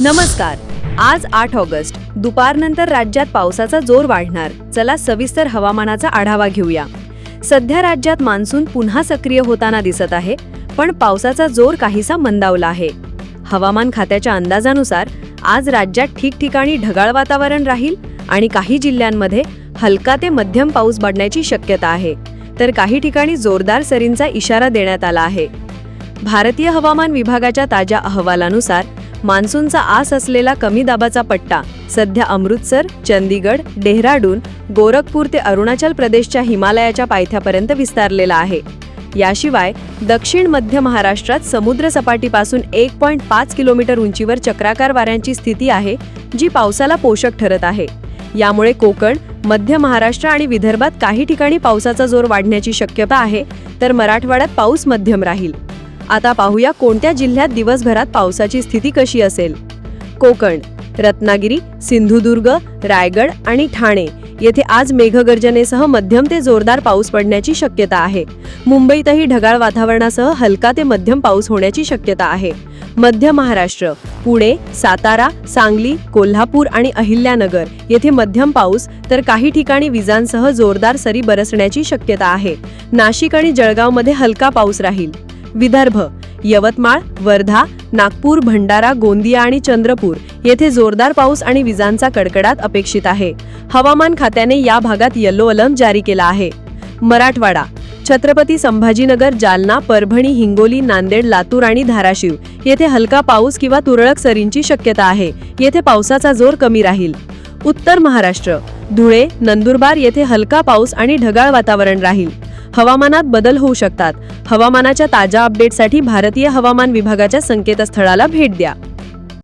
नमस्कार. आज आठ ऑगस्ट. दुपारनंतर राज्यात पावसाचा जोर वाढणार. चला सविस्तर हवामानाचा आढावा घेऊया. सध्या राज्यात मान्सून पुन्हा सक्रिय होताना दिसत आहे पण पावसाचा जोर काहीसा मंदावला आहे. हवामान खात्याच्या अंदाजानुसार आज राज्यात ठिकठिकाणी ढगाळ वातावरण राहील आणि काही जिल्ह्यांमध्ये हलका ते मध्यम पाऊस पडण्याची शक्यता आहे. तर काही ठिकाणी जोरदार सरींचा इशारा देण्यात आला आहे. भारतीय हवामान विभागाच्या ताज्या अहवालानुसार मान्सूनचा आस असलेला कमी दाबाचा पट्टा. सध्या अमृतसर चंदीगड डेहराडून गोरखपूर ते अरुणाचल प्रदेशच्या हिमालयाच्या पायथ्यापर्यंत विस्तारलेला आहे. याशिवाय दक्षिण मध्य महाराष्ट्रात समुद्र सपाटीपासून एक पॉईंट पाच किलोमीटर उंचीवर चक्राकार वाऱ्यांची स्थिती आहे जी पावसाला पोषक ठरत आहे. यामुळे कोकण मध्य महाराष्ट्र आणि विदर्भात काही ठिकाणी पावसाचा जोर वाढण्याची शक्यता आहे तर मराठवाड्यात पाऊस मध्यम राहील. आता पाहूया कोणत्या जिल्ह्यात दिवसभरात पावसाची स्थिती कशी असेल. कोकण रत्नागिरी सिंधुदुर्ग रायगड आणि ठाणे येथे आज मेघगर्जनेसह मध्यम ते जोरदार पाऊस पडण्याची शक्यता आहे. मुंबईतही ढगाळ वातावरणासह हलका ते मध्यम पाऊस होण्याची शक्यता आहे. मध्य महाराष्ट्र पुणे सातारा सांगली कोल्हापूर आणि अहिल्यानगर येथे मध्यम पाऊस तर काही ठिकाणी विजांसह जोरदार सरी बरसण्याची शक्यता आहे. नाशिक आणि जळगावमध्ये हलका पाऊस राहील. विदर्भ यवतमाळ वर्धा नागपूर भंडारा गोंदिया आणि चंद्रपूर येथे जोरदार पाऊस आणि विजांचा कडकडाट अपेक्षित आहे. हवामान खात्याने या भागात येलो अलर्ट जारी केला आहे. मराठवाडा छत्रपती संभाजीनगर जालना परभणी हिंगोली नांदेड लातूर आणि धाराशिव येथे हलका पाऊस किंवा तुरळक सरींची शक्यता आहे. येथे पावसाचा जोर कमी राहील. उत्तर महाराष्ट्र धुळे नंदुरबार येथे हलका पाऊस आणि ढगाळ वातावरण राहील. हवामानात बदल होऊ शकतात. हवामानाच्या ताज्या अपडेटसाठी भारतीय हवामान विभागाच्या संकेतस्थळाला भेट द्या.